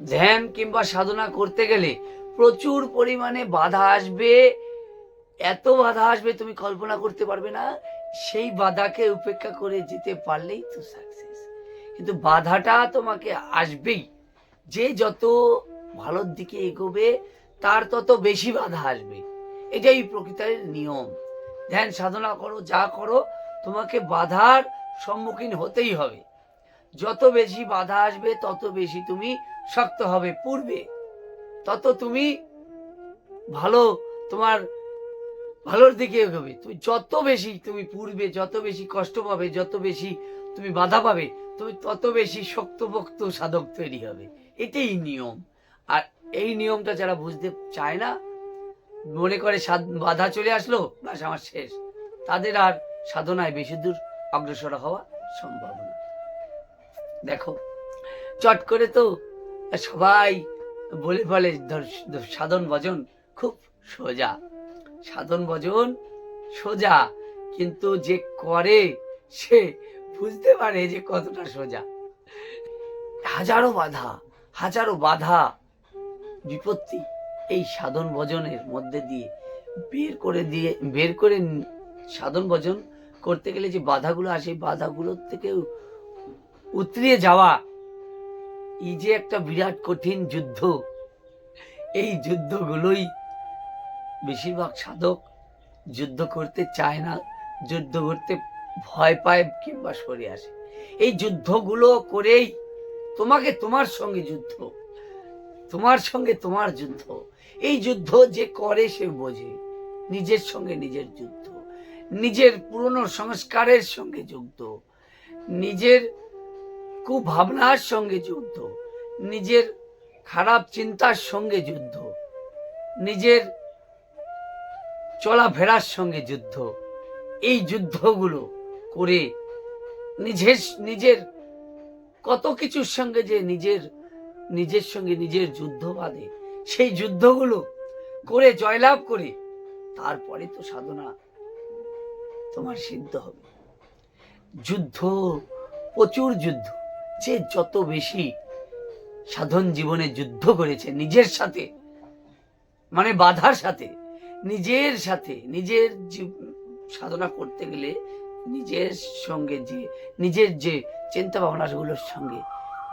ধ্যান কিংবা সাধনা করতে গেলে প্রচুর পরিমাণে বাধা আসবে। এত বাধা আসবে তুমি কল্পনা করতে পারবে না, সেই বাধাকে উপেক্ষা করে যেতে পারলেই তো সাকসেস কিন্তু বাধাটা তোমাকে আসবেই। যে যত ভালোর দিকে এগোবে, তার তত বেশি বাধা আসবে। এটাই প্রকৃতির নিয়ম। ধ্যান, সাধনা করো, যা করো, তোমাকে বাধার সম্মুখীন হতেই হবে। যত বেশি বাধা আসবে, তত বেশি তুমি শক্ত হবে পূর্বে। তত তুমি ভালো, তোমার ভালোর দিকে এগোবে। তুমি যত বেশি তুমি পূর্বে, যত বেশি কষ্ট পাবে, যত বেশি তুমি বাধা পাবে, তুমি তত বেশি শক্তপোক্ত সাধক তৈরি হবে। এটাই নিয়ম। আর এই নিয়মটা যারা বুঝতে চায় না, মনে করে বাধা চলে আসলো বাস আমার শেষ। তাদের আর সাধনায় বেশি দূর অগ্রসর হওয়া সম্ভব না। দেখো, চট করে তো সবাই বলে বলে সাধন ভজন খুব সোজা। সাধন ভজন সোজা, কিন্তু যে করে সে বুঝতে পারে যে কতটা সোজা। হাজারো বাধা হাজারো বাধা বিপত্তি এই সাধন ভজনের মধ্যে দিয়ে বের করে দিয়ে, বের করে সাধন ভজন করতে গেলে যে বাধাগুলো আসে, বাধাগুলোর থেকে উতরিয়ে যাওয়া এই যে একটা বিরাট কঠিন যুদ্ধ, এই যুদ্ধগুলোই বেশিরভাগ সাধক যুদ্ধ করতে চায় না, যুদ্ধ করতে ভয় পায় কিংবা সরে আসে। এই যুদ্ধগুলো করেই তোমাকে তোমার সঙ্গে যুদ্ধ, তোমার সঙ্গে তোমার যুদ্ধ। এই যুদ্ধ যে করে সে বোঝে, নিজের সঙ্গে নিজের যুদ্ধ, নিজের পুরনো সংস্কারের সঙ্গে যুদ্ধ, নিজের কুভাবনার সঙ্গে যুদ্ধ, নিজের খারাপ চিন্তার সঙ্গে যুদ্ধ, নিজের চলাফেরার সঙ্গে যুদ্ধ, এই যুদ্ধগুলো করে নিজের নিজের কত কিছুর সঙ্গে যে নিজের নিজের সঙ্গে নিজের যুদ্ধ বাঁধে, সেই যুদ্ধগুলো করে জয়লাভ করে তারপরে তো সাধনা তোমার সিদ্ধ হবে। যুদ্ধ, প্রচুর যুদ্ধ। যে যত বেশি সাধন জীবনে যুদ্ধ করেছে নিজের সাথে মানে বাধার সাথে, নিজের সাথে, নিজের সাধনা করতে গেলে নিজের সঙ্গে যে, নিজের যে চিন্তা ভাবনাগুলোর সঙ্গে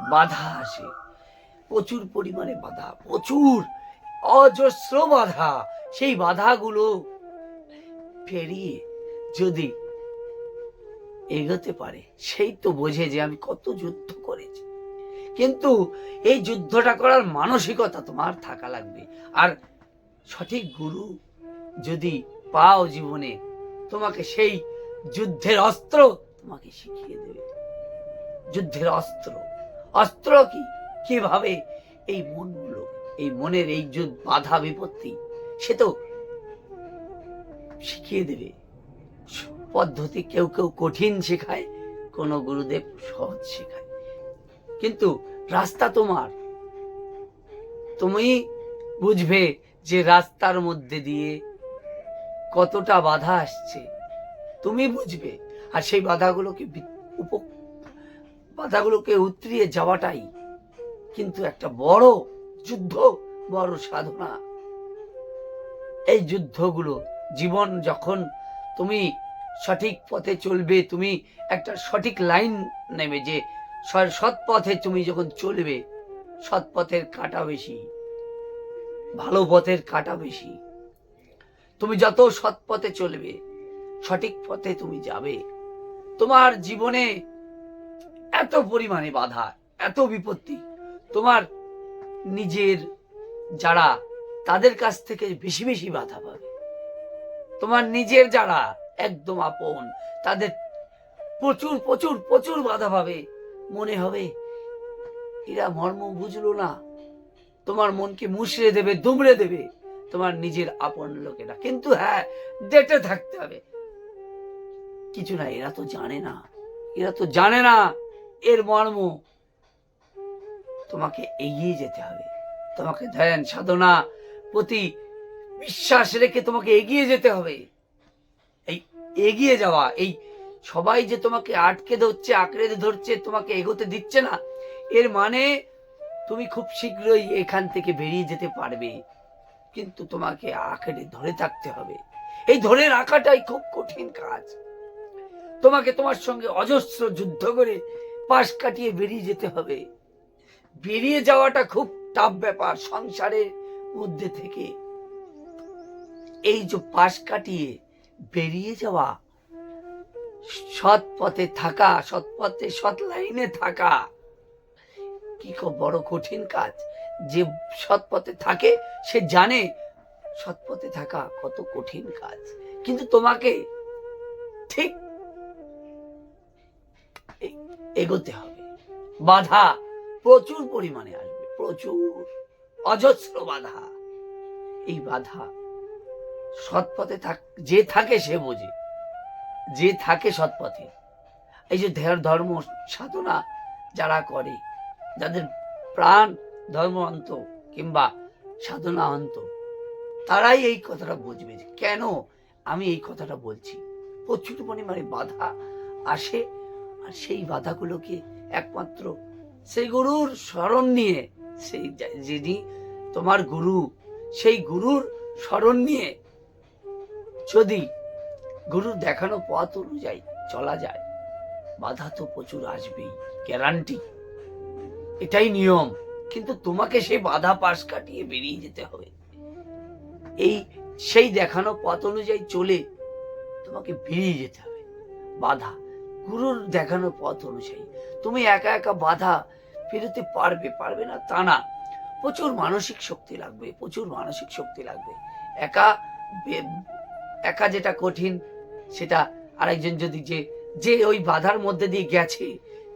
বাধা আসে, প্রচুর পরিমাণে বাধা, প্রচুর অজস্র বাধা, সেই বাধাগুলো পেরিয়ে যদি এগোতে পারে। সেই তো বোঝে যে আমি কত যুদ্ধ করেছি। কিন্তু এই যুদ্ধটা করার মানসিকতা তোমার থাকা লাগবে। আর সঠিক গুরু যদি পাও জীবনে, তোমাকে সেই যুদ্ধের অস্ত্র তোমাকে শিখিয়ে দেবে। যুদ্ধের অস্ত্র। অস্ত্র কি? কীভাবে এই মনগুলো, এই মনের এই যুদ্ধ বাধা বিপত্তি, সে তো শিখিয়ে দেবে। পদ্ধতি কেউ কেউ কঠিন শেখায়, কোন গুরুদেব সহজ শেখায়। কিন্তু রাস্তা তোমার। তুমি বুঝবে যে রাস্তার মধ্যে দিয়ে কতটা বাধা আসছে। তুমি বুঝবে। আর সেই বাধাগুলোকে উপ- বাধাগুলোকে উতরিয়ে যাওয়াটাই কিন্তু একটা বড় যুদ্ধ, বড় সাধনা। এই যুদ্ধগুলো জীবন যখন তুমি সঠিক পথে চলবে, তুমি একটা সঠিক লাইন নেবে যে সৎ পথে তুমি যখন চলবে, সৎ পথের কাটা বেশি, ভালো পথের কাটা বেশি। তুমি যত সৎ পথে চলবে, সঠিক পথে তুমি যাবে। তোমার জীবনে এত পরিমাণে বাধা, এত বিপত্তি, তোমার নিজের যারা তাদের কাছ থেকে বেশি বেশি বাধা পাবে। তোমার নিজের যারা একদম আপন। তাদের প্রচুর প্রচুর প্রচুর বাধা পাবে। মনে হবে, এরা মর্ম বুঝলো না। তোমার মনকে মুশড়ে দেবে, দুমড়ে দেবে তোমার নিজের আপন লোকেরা। কিন্তু হ্যাঁ ডেটে থাকতে হবে। কিছু না, এরা তো জানে না। এরা তো জানে না, এর মর্ম। তোমাকে এগিয়ে যেতে হবে। তোমাকে ধ্যান, সাধনা প্রতি বিশ্বাস রেখে তোমাকে এগিয়ে যেতে হবে। এগিয়ে যাওয়া, এই সবাই যে তোমাকে আটকে ধরছে, আঁকড়ে ধরছে, তোমাকে এগোতে দিচ্ছে না, এর মানে তুমি খুব শীঘ্রই এখান থেকে বেরিয়ে যেতে পারবে। কিন্তু তোমাকে আঁকড়ে ধরে থাকতে হবে। এই ধরে রাখাটাই খুব কঠিন কাজ। তোমাকে তোমার সঙ্গে অজস্র যুদ্ধ করে পাশ কাটিয়ে বেরিয়ে যেতে হবে। বেরিয়ে যাওয়াটা খুব টাফ ব্যাপার সংসারের মধ্যে থেকে। এই যে পাশ কাটিয়ে বেরিয়ে যাওয়া। সৎ পথে থাকা সৎ পথে সৎ লাইনে থাকা। কি বড় কঠিন কাজ। যে সৎ পথে থাকে, সে জানে সৎ পথে থাকা কত কঠিন কাজ। কিন্তু তোমাকে ঠিক এগোতে হবে। বাধা প্রচুর পরিমাণে আসবে, প্রচুর। অজস্র বাধা। এই বাধা সৎ পথে থাক, যে থাকে সে বোঝে। যে থাকে সৎপথে। এই যে ধর- ধর্ম সাধনা যারা করে, যাদের প্রাণ ধর্ম অন্ত কিংবা সাধনা অন্ত, তারাই এই কথাটা বুঝবে যে কেন আমি এই কথাটা বলছি। প্রচুর পরিমাণে বাধা আসে, আর সেই বাধাগুলোকে একমাত্র সেই গুরুর স্মরণ নিয়ে, সেই যিনি তোমার গুরু, সেই গুরুর স্মরণ নিয়ে যদি গুরুর দেখানো পথ অনুযায়ী চলা যায়, বাধা তো প্রচুর আসবেই গ্যারান্টি এটাই নিয়ম, কিন্তু তোমাকে সেই বাধা পাশ কাটিয়ে বেরিয়ে যেতে হবে। এই সেই দেখানো পথ অনুযায়ী চলে তোমাকে বেরিয়ে যেতে হবে। বাধা, গুরুর দেখানো পথ অনুযায়ী। তুমি একা একা বাধা পেরোতে পারবে পারবে না তা না। প্রচুর মানসিক শক্তি লাগবে, প্রচুর মানসিক শক্তি লাগবে। একা একা যেটা কঠিন, সেটা আরেকজন যদি যে যে ওই বাধার মধ্যে দিয়ে গেছে,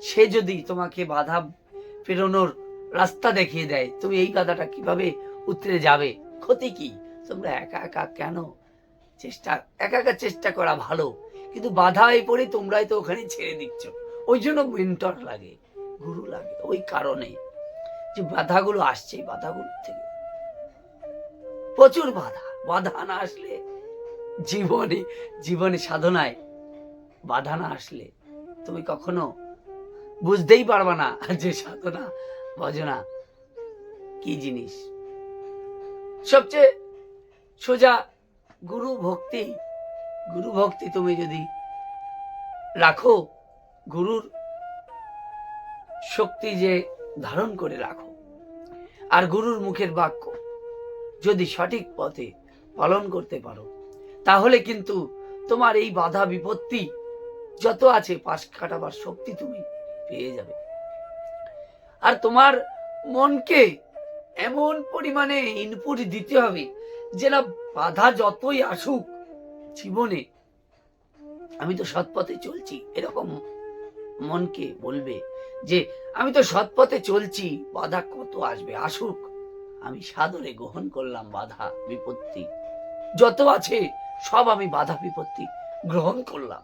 সে যদি তোমাকে বাধা পেরোনোর রাস্তা দেখিয়ে দেয়, তুমি এই বাধাটা কীভাবে উতরে যাবে? ক্ষতি কি? তোমরা একা একা কেন? চেষ্টা, একা একা চেষ্টা করা ভালো, কিন্তু বাধায় পড়ে তোমরাই তো ওখানে ছেড়ে দিচ্ছ। ওই জন্য মেন্টর লাগে, গুরু লাগে, ওই কারণে যে বাধাগুলো আসছে এই বাধাগুলো থেকে প্রচুর বাধা বাধা না আসলে জীবনে জীবনে সাধনায় বাধা না আসলে তুমি কখনো বুঝতেই পারবা না যে সাধনা, ভজনা কি জিনিস। সবচেয়ে সোজা গুরু ভক্তি গুরু ভক্তি তুমি যদি রাখো, গুরুর শক্তি যে ধারণ করে রাখো, আর গুরুর মুখের বাক্য যদি সঠিক পথে পালন করতে পারো তাহলে কিন্তু তোমার এই বাধা বিপত্তি যত আছে পাশ কাটাবার শক্তি তুমি পেয়ে যাবে। আর তোমার মনকে এমন পরিমাণে ইনপুট দিতে হবে যে না বাধা যতই আসুক জীবনে, আমি তো সৎপথে চলছি, এরকম মনকে বলবে যে, আমি তো সৎপথে চলছি, বাধা কত আসবে? আসুক, আমি সাদরে গ্রহণ করলাম বাধা বিপত্তি। যত আছে সব আমি বাধা বিপত্তি গ্রহণ করলাম,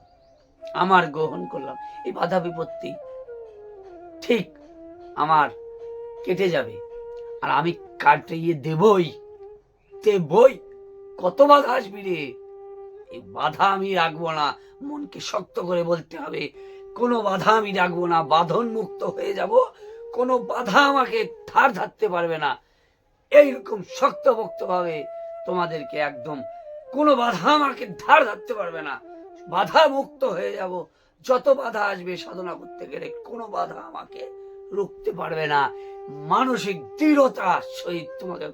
আমার গ্রহণ করলাম। এই বাধা বিপত্তি ঠিক আমার কেটে যাবে, আর আমি কাটিয়ে দেবই দেবই। কত বাধা আসবি রে? এই বাধা আমি রাখব না, মনকে শক্ত করে বলতে হবে, কোনো বাধা আমি রাখব না বাঁধন মুক্ত হয়ে যাব, কোনো বাধা আমাকে ধার ধারতে পারবে না। এইরকম শক্তভক্ত ভাবে তোমাদেরকে একদম কোনো বাধা আমাকে ধার ধারতে পারবে না। বাধা মুক্ত হয়ে যাব। যত বাধা আসবে সাধনা করতে গেলে কোনো বাধা আমাকে রুখতে পারবে না। মানসিক দৃঢ়তার সহিত তোমাকে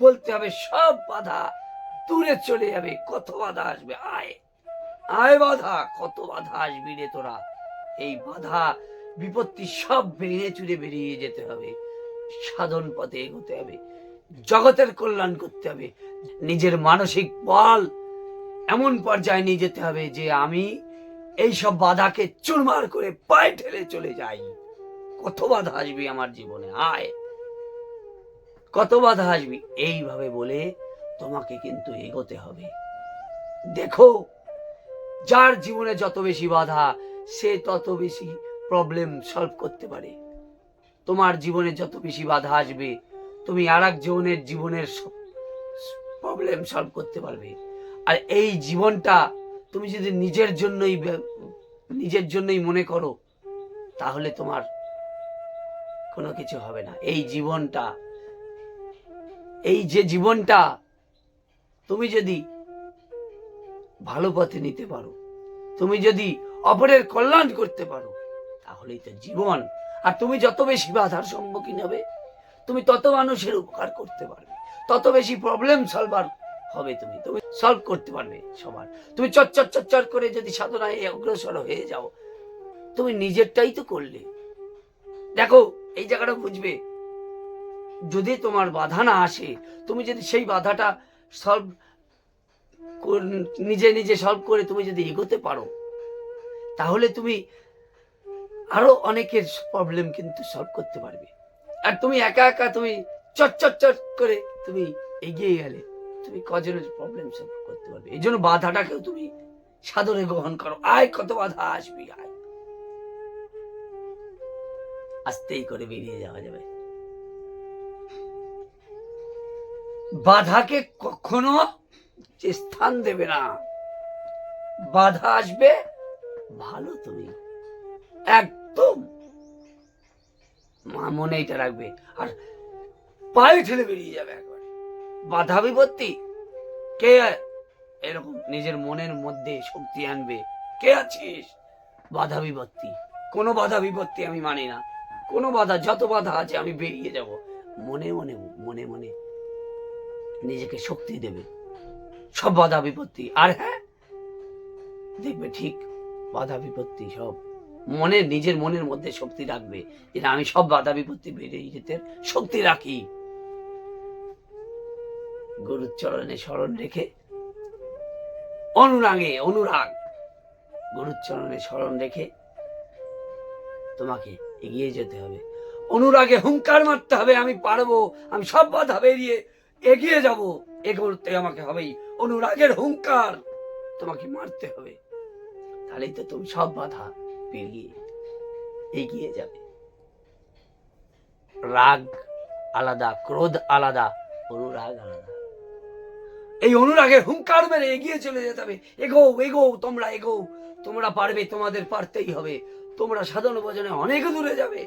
বলতে হবে, সব বাধা দূরে চলে যাবে। কত বাধা আসবে? আয়। আয় বাধা, কত বাধা আসবি রে তোরা? এই বাধা, বিপত্তি সব ভেঙে চুরে বেরিয়ে যেতে হবে। সাধন পথে এগোতে হবে। জগতের কল্যাণ করতে হবে। নিজের মানসিক বল এমন পর্যায়ে নিয়ে যেতে হবে যে আমি এই সব বাধাকে চুরমার করে পায়ে ঠেলে চলে যাই। কত বাধা আসবি আমার জীবনে? আয়। কত বাধা আসবি? এইভাবে বলে তোমাকে কিন্তু এগোতে হবে। দেখো, যার জীবনে যত বেশি বাধা, সে তত বেশি প্রবলেম সলভ করতে পারে। তোমার জীবনে যত বেশি বাধা আসবে তুমি আর এক জীবনের জীবনের প্রবলেম সলভ করতে পারবে। আর এই জীবনটা তুমি যদি নিজের জন্যই নিজের জন্যই মনে করো, তাহলে তোমার কোনো কিছু হবে না। এই জীবনটা, এই যে জীবনটা তুমি যদি ভালো পথে নিতে পারো, তুমি যদি অপরের কল্যাণ করতে পারো, তাহলেই তো জীবন। আর তুমি যত বেশি বাধার সম্মুখীন হবে তুমি তত মানুষের উপকার করতে পারবে। তত বেশি প্রবলেম সলভার হবে তুমি। তুমি সলভ করতে পারবে সবার। তুমি চচ্চর চচ্চর করে যদি সাধনায় অগ্রসর হয়ে যাও, তুমি নিজেরটাই তো করলে। দেখো, এই জায়গাটা বুঝবে। যদি তোমার বাধা না আসে, তুমি যদি সেই বাধাটা সলভ নিজে নিজে সলভ করে তুমি যদি এগোতে পারো, তাহলে তুমি আরও অনেকের প্রবলেম কিন্তু সলভ করতে পারবে। আর তুমি একা একা তুমি চট চট চট করে তুমি এগিয়ে গেলে, তুমি কজনের প্রবলেম সলভ করতে পারবে। এই জন্য বাধাটাকেও তুমি সাদরে গ্রহণ করো। আয়, কত বাধা আসবি, আয়। আস্তেই করে বেরিয়ে যাওয়া যাবে। বাধাকে কখনো যে স্থান দেবে না। বাধা আসবে, ভালো তুমি। একদম। মনে এটা রাখবে। আর পায়ে ঠেলে বেরিয়ে যাবে একবার। বাধা বিপত্তি? কে এরকম নিজের মনের মধ্যে শক্তি আনবে? কে আছিস? বাধা বিপত্তি। কোনো বাধা বিপত্তি আমি মানি না। কোনো বাধা, যত বাধা আছে আমি বেরিয়ে যাব। মনে মনে মনে মনে নিজেকে শক্তি দেবে। সব বাধা বিপত্তি। আর হ্যাঁ দেখবে ঠিক বাধা বিপত্তি সব মনে, নিজের মনের মধ্যে শক্তি রাখবে। যে আমি সব বাধা বিপত্তি বেরিয়ে যেতে শক্তি রাখি। গরুর চরণে স্মরণ রেখে, অনুরাগে, অনুরাগ। গরুর চরণে স্মরণ রেখে তোমাকে এগিয়ে যেতে হবে। অনুরাগে হুঙ্কার মারতে হবে, আমি পারব, আমি সব বাধা বেরিয়ে এগিয়ে যাব। এগোতে আমাকে হবেই অনুরাগের হুঙ্কার, তোমাকে মারতে হবে। তাহলেই তো তুমি সব বাধা পেরিয়ে এগিয়ে যাবে। রাগ আলাদা, ক্রোধ আলাদা, অনুরাগ আলাদা। এই অনুরাগের হুঙ্কার মেরে এগিয়ে চলে যেতে হবে। এগো এগো, তোমরা এগো, তোমরা পারবে, তোমাদের পারতেই হবে। তোমরা সাধন ভজনে অনেক দূরে যাবে।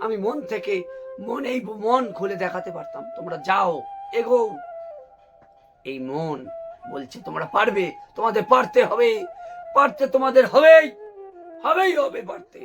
আমি মন থেকে মন এই মন খুলে দেখাতে পারতাম। তোমরা যাও, এগো। এই মন বলছে, তোমরা পারবে, তোমাদের পারতে হবে, পারতে তোমাদের হবেই। হবেই হবে পারতে